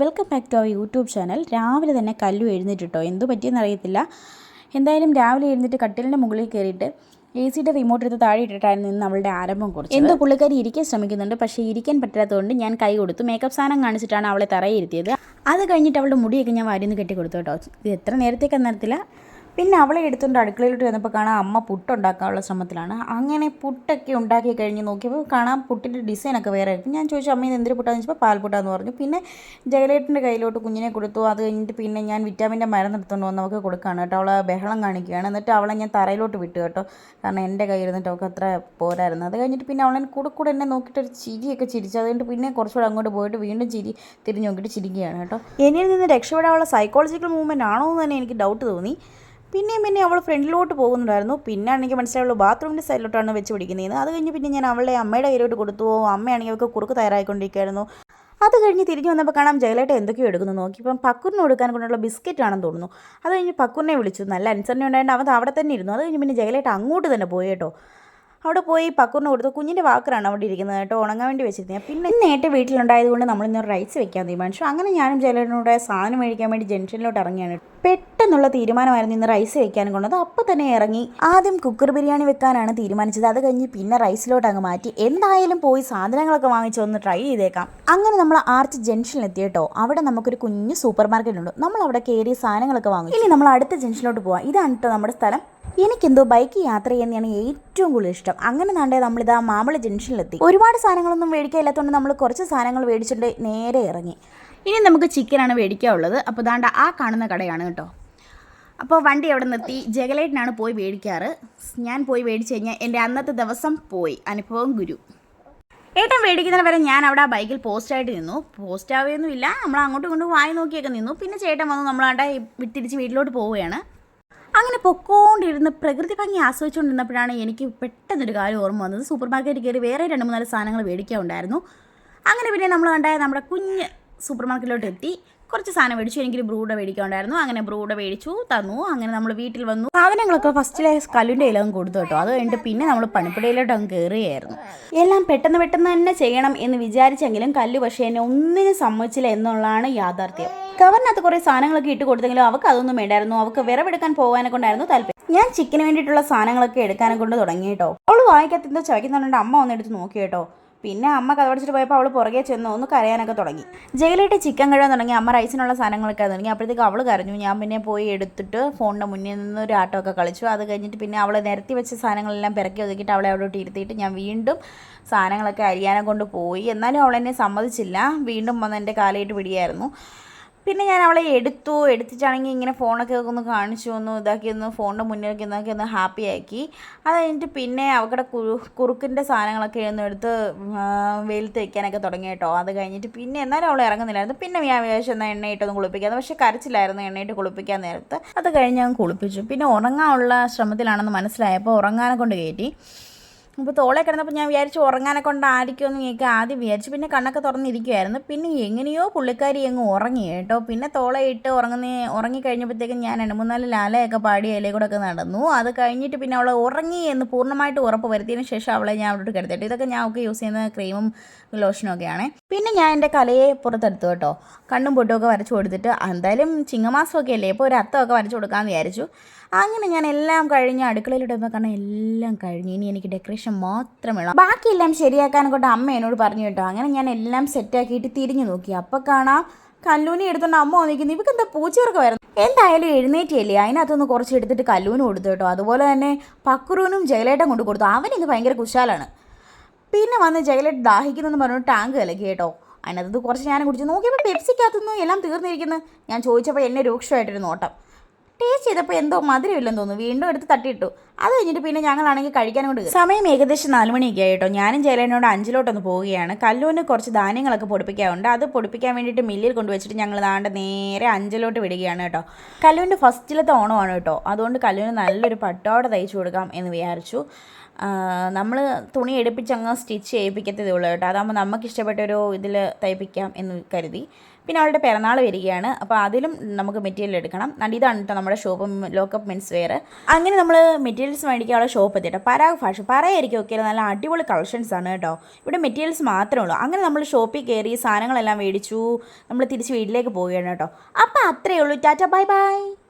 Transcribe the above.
Welcome back to our YouTube channel രാവിലെ തന്നെ കല്ലു എഴുന്നേറ്റിട്ടോ? എന്തു പറ്റിയെന്ന് അറിയത്തില്ല. എന്തായാലും രാവിലെ എഴുന്നേറ്റ് കട്ടിലിന്റെ മുകളിൽ കയറിയിട്ട് എ സിയുടെ റിമോട്ട് എടുത്ത് താഴെ ഇട്ടിട്ടായിരുന്നു ഇന്ന് അവളുടെ ആരംഭം കുറിച്ച് എന്തോ പുള്ളിക്കാരി ഇരിക്കാൻ ശ്രമിക്കുന്നുണ്ട്. പക്ഷേ ഇരിക്കാൻ പറ്റാത്തതുകൊണ്ട് ഞാൻ കൈ കൊടുത്തു. മേക്കപ്പ് സാധനം കാണിച്ചിട്ടാണ് അവളെ തറയിരുത്തിയത് അത് കഴിഞ്ഞിട്ട് അവളുടെ മുടിയൊക്കെ ഞാൻ വാരിന്ന് കെട്ടി കൊടുത്തു കേട്ടോ. ഇത് എത്ര നേരത്തേക്ക് അറിയത്തില്ല പിന്നെ അവളെ എടുത്തുകൊണ്ട് അടുക്കളയിലോട്ട് വന്നപ്പോൾ കാണാൻ അമ്മ പുട്ടുണ്ടാക്കാനുള്ള ശ്രമത്തിലാണ്. അങ്ങനെ പുട്ടൊക്കെ ഉണ്ടാക്കി കഴിഞ്ഞ് നോക്കിയപ്പോൾ കാണാൻ പുട്ടിന്റെ ഡിസൈനൊക്കെ വേറെ. ആയിരുന്നു ഞാൻ ചോദിച്ചു അമ്മ ഇത് എന്തൊരു പുട്ടാന്ന്? വെച്ചപ്പോൾ പാൽപുട്ടാന്ന് പറഞ്ഞു. പിന്നെ ജയലേട്ടന്റെ കയ്യിലോട്ട് കുഞ്ഞിനെ കൊടുത്തു. അത് കഴിഞ്ഞിട്ട് പിന്നെ ഞാൻ വിറ്റാമിന്റെ മരുന്ന് എടുത്തുകൊണ്ട് വന്ന് അവൾക്ക് കൊടുക്കുകയാണ് കേട്ടോ. അവളെ ബഹളം കാണിക്കുകയാണ്. എന്നിട്ട് അവളെ ഞാൻ തറയിലോട്ട് വിട്ടു കേട്ടോ. കാരണം എന്റെ കയ്യിൽ ഇരുന്നിട്ട് അവൾക്ക് അത്ര പോരായിരുന്നു. അത് കഴിഞ്ഞിട്ട് പിന്നെ അവളെ കൂടെ കൂടെ എന്നെ നോക്കിയിട്ട് ഒരു ചിരിയൊക്കെ ചിരിച്ചു. അതുകൊണ്ട് പിന്നെ കുറച്ചുകൂടെ അങ്ങോട്ട് പോയിട്ട് വീണ്ടും ചിരി തിരിഞ്ഞ് നോക്കിയിട്ട് ചിരിക്കുകയാണ് കേട്ടോ. എന്നിൽ നിന്ന് രക്ഷപ്പെടാനുള്ള സൈക്കോളജിക്കൽ മൂവ്മെന്റ് ആണോ എന്ന് തന്നെ എനിക്ക് ഡൗട്ട് തോന്നി. പിന്നെയും പിന്നെ അവൾ ഫ്രണ്ടിലോട്ട് പോകുന്നുണ്ടായിരുന്നു. പിന്നെ എനിക്ക് മനസ്സിലായുള്ളൂ ബാത്റൂമിന്റെ സൈഡിലോട്ടാണ് വെച്ച് പിടിക്കുന്നത്. അത് കഴിഞ്ഞ് പിന്നെ ഞാൻ അവളെ അമ്മയുടെ കയ്യിലോട്ട് കൊടുത്തു. അമ്മയാണെങ്കിൽ അവൾക്ക് കുറുക്ക് തയ്യാറായിക്കൊണ്ടിരിക്കുകയായിരുന്നു. അത് കഴിഞ്ഞ് തിരിഞ്ഞ് വന്നപ്പോൾ കാണാം ജയലേട്ട എന്തൊക്കെയോ എടുക്കുന്നു നോക്കി. ഇപ്പം പക്കൂറിന് കൊടുക്കാൻ കൊണ്ടുള്ള ബിസ്ക്കറ്റ് ആണെന്ന് തോന്നുന്നു. അത് കഴിഞ്ഞ് പക്കൂറിനെ വിളിച്ചു. നല്ല അനുസരണ ഉണ്ടായിട്ട് അവൻ അവിടെ തന്നെ ഇരുന്നു. അത് കഴിഞ്ഞ് പിന്നെ ജയലേട്ട അങ്ങോട്ട് തന്നെ പോയി കേട്ടോ. അവിടെ പോയി പക്കൂറിന് കൊടുത്തു കുഞ്ഞിന്റെ വാക്കറാണ് അവിടെ ഇരിക്കുന്നത് കേട്ടോ ഉണങ്ങാൻ വേണ്ടി വെച്ചിരുന്നത്. പിന്നെ നേരത്തെ വീട്ടിലുണ്ടായതുകൊണ്ട് നമ്മൾ ഇന്ന് റൈസ് വെക്കാൻ തീരുമാനിച്ചു. അങ്ങനെ ഞാനും ചിലരുടെ സാധനം മേടിക്കാൻ വേണ്ടി ജംഗ്ഷനിലോട്ട് ഇറങ്ങിയാണ് പെട്ടെന്നുള്ള തീരുമാനമായിരുന്നു ഇന്ന് റൈസ് വെക്കാനും കൊണ്ടത്. അപ്പോൾ തന്നെ ഇറങ്ങി ആദ്യം കുക്കർ ബിരിയാണി വെക്കാനാണ് തീരുമാനിച്ചത്. അത് കഴിഞ്ഞ് പിന്നെ റൈസിലോട്ട് അങ്ങ് മാറ്റി. എന്തായാലും പോയി സാധനങ്ങളൊക്കെ വാങ്ങിച്ച് ഒന്ന് ട്രൈ ചെയ്തേക്കാം. അങ്ങനെ നമ്മൾ ആർച്ച് ജംഗ്ഷനിൽ എത്തിയിട്ടോ അവിടെ നമുക്കൊരു കുഞ്ഞ് സൂപ്പർ മാർക്കറ്റ് ഉണ്ട്. നമ്മൾ അവിടെ കയറി സാധനങ്ങളൊക്കെ വാങ്ങി ഇനി നമ്മൾ അടുത്ത ജംഗ്ഷനിലോട്ട് പോവാം. ഇതാണ് കേട്ടോ നമ്മുടെ സ്ഥലം. എനിക്കെന്തോ ബൈക്ക് യാത്ര ചെയ്യുന്നതാണ് ഏറ്റവും കൂടുതൽ ഇഷ്ടം. അങ്ങനെ നാണ്ടേ നമ്മളിതാ മാമ്പള ജംഗ്ഷനിലെത്തി. ഒരുപാട് സാധനങ്ങളൊന്നും മേടിക്കാനില്ലാത്തതുകൊണ്ട് നമ്മൾ കുറച്ച് സാധനങ്ങൾ മേടിച്ചിട്ട് നേരെ ഇറങ്ങി. ഇനി നമുക്ക് ചിക്കനാണ് മേടിക്കാനുള്ളത്. അപ്പോൾ ദാണ്ട ആ കാണുന്ന കടയാണ് കേട്ടോ. അപ്പോൾ വണ്ടി അവിടെ നിർത്തി ജഗലേട്ടനാണ് പോയി മേടിക്കാറ്. ഞാൻ പോയി മേടിച്ച് കഴിഞ്ഞാൽ എന്റെ അന്നത്തെ ദിവസം പോയി. അനുഭവം ഗുരു. ഏട്ടൻ മേടിക്കുന്നതിന് വരെ ഞാൻ അവിടെ ആ ബൈക്കിൽ പോസ്റ്റായിട്ട് നിന്നു. പോസ്റ്റ് ആവുകയൊന്നുമില്ല നമ്മൾ അങ്ങോട്ടും ഇങ്ങോട്ടും വായി നോക്കിയൊക്കെ നിന്നു. പിന്നെ ചേട്ടൻ വന്ന് നമ്മളാണ്ട് തിരിച്ച് വീട്ടിലോട്ട് പോവുകയാണ്. അങ്ങനെ പൊക്കോണ്ടിരുന്ന് പ്രകൃതി ഭംഗി ആസ്വദിച്ചുകൊണ്ടിരുന്നപ്പോഴാണ് എനിക്ക് പെട്ടെന്നൊരു കാര്യം ഓർമ്മ വന്നത്. സൂപ്പർ മാർക്കറ്റിൽ കയറി വേറെ രണ്ട് മൂന്നാൽ സാധനങ്ങൾ മേടിക്കാനുണ്ടായിരുന്നു. അങ്ങനെ പിന്നെ നമ്മൾ കണ്ടായ നമ്മുടെ കുഞ്ഞ് സൂപ്പർ മാർക്കറ്റിലോട്ട് എത്തി. കുറച്ച് സാധനം മേടിച്ചു. എനിക്കൊരു ബ്രൂഡ മേടിക്കാനുണ്ടായിരുന്നു. അങ്ങനെ ബ്രൂഡ മേടിച്ചു തന്നു. അങ്ങനെ നമ്മൾ വീട്ടിൽ വന്നു. സാധനങ്ങളൊക്കെ ഫസ്റ്റിലെ കല്ലിന്റെ ഇലകം കൊടുത്തു കേട്ടോ. അത് കഴിഞ്ഞിട്ട് പിന്നെ നമ്മൾ പണിപ്പുടയിലോട്ട് അങ്ങ് കയറുകയായിരുന്നു. എല്ലാം പെട്ടെന്ന് പെട്ടെന്ന് തന്നെ ചെയ്യണം എന്ന് വിചാരിച്ചെങ്കിലും കല്ല് പക്ഷേ എന്നെ ഒന്നിനും സമ്മതിച്ചില്ല എന്നുള്ളതാണ് യാഥാർത്ഥ്യം. കവറിനകത്ത് കുറേ സാധനങ്ങളൊക്കെ ഇട്ട് കൊടുത്തെങ്കിലും അവൾക്ക് അതൊന്നും വേണ്ടായിരുന്നു. അവൾക്ക് വിറവെടുക്കാൻ പോകാനെ കൊണ്ടായിരുന്നു താല്പര്യം. ഞാൻ ചിക്കന് വേണ്ടിയിട്ടുള്ള സാധനങ്ങളൊക്കെ എടുക്കാനെ കൊണ്ട് തുടങ്ങി കേട്ടോ. അവൾ വായിക്കത്ത് എന്തോ ചവയ്ക്കുന്നുണ്ട് അമ്മ വന്നെടുത്ത് നോക്കി കേട്ടോ. പിന്നെ അമ്മ കഥപടിച്ചിട്ട് പോയപ്പോൾ അവൾ പുറകെ ചെന്ന് ഒന്ന് കരയാനൊക്കെ തുടങ്ങി. ജയിലിട്ട് ചിക്കൻ കഴിയാൻ തുടങ്ങി. അമ്മ റൈസിനുള്ള സാധനങ്ങളൊക്കെ തുടങ്ങി. അപ്പോഴത്തേക്ക് അവൾ കരഞ്ഞു. ഞാൻ പിന്നെ പോയി എടുത്തിട്ട് ഫോണിന്റെ മുന്നിൽ നിന്ന് ഒരു ആട്ടമൊക്കെ കളിച്ചു. അത് കഴിഞ്ഞിട്ട് പിന്നെ അവളെ നിരത്തി വെച്ച സാധനങ്ങളെല്ലാം പിറക്കി ഒതുക്കിയിട്ട് അവളെ അവിടോട്ട് ഇരുത്തിയിട്ട് ഞാൻ വീണ്ടും സാധനങ്ങളൊക്കെ അരിയാനെ കൊണ്ട് പോയി. എന്നാലും അവളെന്നെ സമ്മതിച്ചില്ല. വീണ്ടും വന്ന് എന്റെ കാലയിട്ട് പിടിയായിരുന്നു. പിന്നെ ഞാൻ അവളെ എടുത്തു എടുത്തിട്ടാണെങ്കിൽ ഇങ്ങനെ ഫോണൊക്കെ ഒന്ന് കാണിച്ചു ഒന്ന് ഇതാക്കി ഒന്ന് ഫോണിന്റെ മുന്നിലേക്ക് ഇതാക്കി ഒന്ന് ഹാപ്പി ആക്കി. അത് കഴിഞ്ഞിട്ട് പിന്നെ അവക്കടെ കുറു കുറുക്കിന്റെ സാധനങ്ങളൊക്കെ ഒന്ന് എടുത്ത് വെയിലത്ത് വയ്ക്കാനൊക്കെ തുടങ്ങി കേട്ടോ. അത് കഴിഞ്ഞിട്ട് പിന്നെ എന്നാലും അവൾ ഇറങ്ങുന്നില്ലായിരുന്നു. പിന്നെ ഞാൻ വിചാരിച്ചു എന്നാൽ എണ്ണയിട്ടൊന്ന് കുളിപ്പിക്കാമെന്ന് പക്ഷേ കരച്ചിലായിരുന്നു എണ്ണയിട്ട് കുളിപ്പിക്കാൻ നേരത്ത്. അത് കഴിഞ്ഞ് ഞാൻ കുളിപ്പിച്ചു. പിന്നെ ഉറങ്ങാനുള്ള ശ്രമത്തിലാണെന്ന് മനസ്സിലായപ്പോൾ ഉറങ്ങാനെ കൊണ്ട് കയറ്റി. അപ്പോൾ തോളെ കിടന്നപ്പോൾ ഞാൻ വിചാരിച്ചു ഉറങ്ങാനെ കൊണ്ട് എന്ന് എനിക്ക് ആദ്യം വിചാരിച്ചു. പിന്നെ കണ്ണൊക്കെ തുറന്നിരിക്കുമായിരുന്നു പിന്നെ എങ്ങനെയോ പുള്ളിക്കാരി അങ്ങ് ഉറങ്ങി കേട്ടോ. പിന്നെ തോളെ ഇട്ട് ഉറങ്ങുന്ന ഉറങ്ങിക്കഴിഞ്ഞപ്പോഴത്തേക്കും ഞാൻ രണ്ട് മൂന്നാൽ ലാലയൊക്കെ പാടി ഇലയിൽ കൂടെ ഒക്കെ നടന്നു. അത് കഴിഞ്ഞിട്ട് പിന്നെ അവളെ ഉറങ്ങി എന്ന് പൂർണമായിട്ട് ഉറപ്പ് വരുത്തിയതിന് ശേഷം അവളെ ഞാൻ അവിടോട്ട് കിടത്തിട്ട്. ഇതൊക്കെ ഞാൻ ഒക്കെ യൂസ് ചെയ്യുന്ന ക്രീമും ലോഷനും ഒക്കെയാണ് പിന്നെ ഞാൻ എന്റെ കലയെ പുറത്തെടുത്തു കേട്ടോ. കണ്ണും പൊട്ടുമൊക്കെ വരച്ചു കൊടുത്തിട്ട് എന്തായാലും ചിങ്ങമാസമൊക്കെ അല്ലേ? ഇപ്പോൾ ഒരു അത്തമൊക്കെ വരച്ചു കൊടുക്കാമെന്ന് വിചാരിച്ചു. അങ്ങനെ ഞാൻ എല്ലാം കഴിഞ്ഞ് അടുക്കളയിലോട്ട് കാരണം എല്ലാം കഴിഞ്ഞ്. ഇനി എനിക്ക് ഡെക്കറേഷൻ മാത്രമേ ഉള്ളൂ ബാക്കിയെല്ലാം ശരിയാക്കാൻ കൊണ്ട് അമ്മ എന്നോട് പറഞ്ഞു കേട്ടോ. അങ്ങനെ ഞാൻ എല്ലാം സെറ്റാക്കിയിട്ട് തിരിഞ്ഞു നോക്കി. അപ്പോൾ കാണാം കല്ലൂനി എടുത്തോണ്ട് അമ്മ വന്നിരിക്കുന്നു. ഇവക്ക് എന്താ പൂച്ചവർക്ക് വരുന്നു? എന്തായാലും എഴുന്നേറ്റിയല്ലേ? അതിനകത്തൊന്ന് കുറച്ച് എടുത്തിട്ട് കല്ലൂന് കൊടുത്തു കേട്ടോ. അതുപോലെ തന്നെ പക്രൂനും ജയലേട്ടൻ കൊണ്ട് കൊടുത്തു. അവനിന്ന് ഭയങ്കര കുശാലാണ്. പിന്നെ വന്ന് ജയലേട്ട് ദാഹിക്കുന്നെന്ന് പറഞ്ഞു ടാങ്ക് കലക്കി കേട്ടോ. അതിനകത്ത് കുറച്ച് ഞാൻ കുടിച്ച് നോക്കിയപ്പോൾ പെപ്സിക്കകത്തുനിന്ന് എല്ലാം തീർന്നിരിക്കുന്നു. ഞാൻ ചോദിച്ചപ്പോൾ എന്നെ രൂക്ഷമായിട്ടൊരു നോട്ടം. ടേസ്റ്റ് ചെയ്തപ്പോൾ എന്തോ മധുരമില്ലെന്ന് തോന്നുന്നു. വീണ്ടും എടുത്ത് തട്ടിയിട്ടു. അത് കഴിഞ്ഞിട്ട് പിന്നെ ഞങ്ങളാണെങ്കിൽ കഴിക്കാനും കൊണ്ട് സമയം ഏകദേശം നാല് മണിയൊക്കെ ആയിട്ടോ ഞാനും ചേലനോട് അഞ്ചിലോട്ടൊന്ന് പോവുകയാണ്. കല്ലൂന് കുറച്ച് ധാന്യങ്ങളൊക്കെ പൊടിപ്പിക്കാറുണ്ട്. അത് പൊടിപ്പിക്കാൻ വേണ്ടിയിട്ട് മില്ലിൽ കൊണ്ടുവച്ചിട്ട് ഞങ്ങൾ നാണ്ട നേരെ അഞ്ചിലോട്ട് വിടുകയാണ് കേട്ടോ. കല്ലൂന്റെ ഫസ്റ്റിലത്തെ ഓണമാണ് കേട്ടോ. അതുകൊണ്ട് കല്ലൂന് നല്ലൊരു പട്ടോടെ തയ്ച്ചു കൊടുക്കാം എന്ന് വിചാരിച്ചു. നമ്മൾ തുണി എടുപ്പിച്ച് അങ്ങ് സ്റ്റിച്ച് ചെയ്യിപ്പിക്കത്തതേ ഉള്ളൂ കേട്ടോ. അതാകുമ്പോൾ നമുക്ക് ഇഷ്ടപ്പെട്ടൊരു ഇതിൽ തയ്പ്പിക്കാം എന്ന് കരുതി. പിന്നെ അവളുടെ പിറന്നാൾ വരികയാണ്. അപ്പോൾ അതിലും നമുക്ക് മെറ്റീരിയൽ എടുക്കണം. അണ്ട് ഇതാണ് കേട്ടോ നമ്മുടെ ഷോപ്പ് ലോക്കപ്പ് മെൻസ് വെയർ അങ്ങനെ നമ്മൾ മെറ്റീരിയൽസ് മേടിക്കാനുള്ള ഷോപ്പ് എത്തി കേട്ടോ പരാഗ് ഫാഷൻ പറയായിരിക്കും ഒക്കെ നല്ല അടിപൊളി കളക്ഷൻസ് ആണ് കേട്ടോ ഇവിടെ മെറ്റീരിയൽസ് മാത്രമേ ഉള്ളൂ. അങ്ങനെ നമ്മൾ ഷോപ്പിൽ കയറി സാധനങ്ങളെല്ലാം മേടിച്ചു. നമ്മൾ തിരിച്ച് വീട്ടിലേക്ക് പോവുകയാണ് കേട്ടോ അപ്പോൾ അത്രയേ ഉള്ളൂ. Tata bye bye.